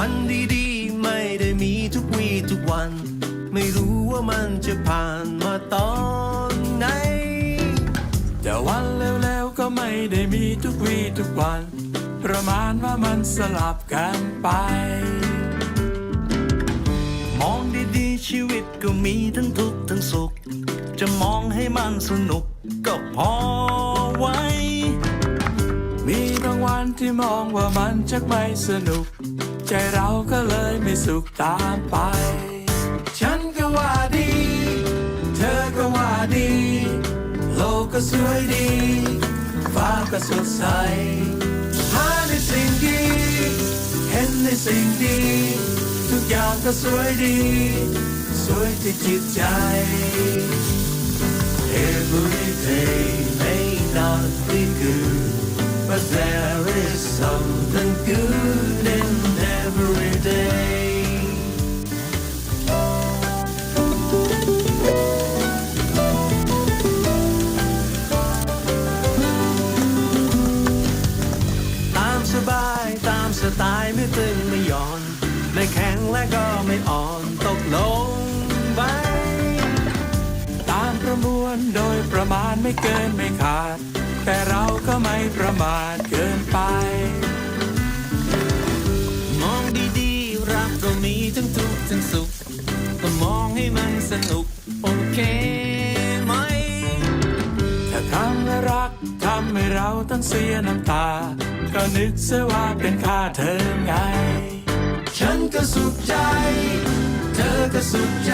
วันดีๆ ไม่ได้มีทุกวีทุกวัน ไม่รู้ว่ามันจะผ่านมาตอนไหน แต่วันเร็วๆก็ไม่ได้มีทุกวีทุกวัน ประมาณว่ามันสลับกันไป มองดีๆ ชีวิตก็มีทั้งทุกข์ทั้งสุข จะมองให้มันสนุกก็พอไว้มีบางวันที่มองว่ามันจะไม่สนุก ใจเราก็เลยไม่สุขตามไป ฉันก็ว่าดี เธอก็ว่าดี โลกก็สวยดี ฟ้าก็สดใส หาในสิ่งดี เห็นในสิ่งดี ทุกอย่างก็สวยดี สวยที่จิตใจ Every day may not be good but there is something ไม่ตึงไม่ย่อน ไม่แข็งและก็ไม่อ่อนตกลงไป ตามประมวลโดยประมาณไม่เกินไม่ขาด แต่เราก็ไม่ประมาทเกินไป มองดีๆรักก็มีทั้งทุกข์ทั้งสุขก็มองให้มันสนุก รักทำให้เราต้องเสียน้ำตา ก็นึกเสียว่าเป็นค่าเธอไง ฉันก็สุขใจ เธอก็สุขใจ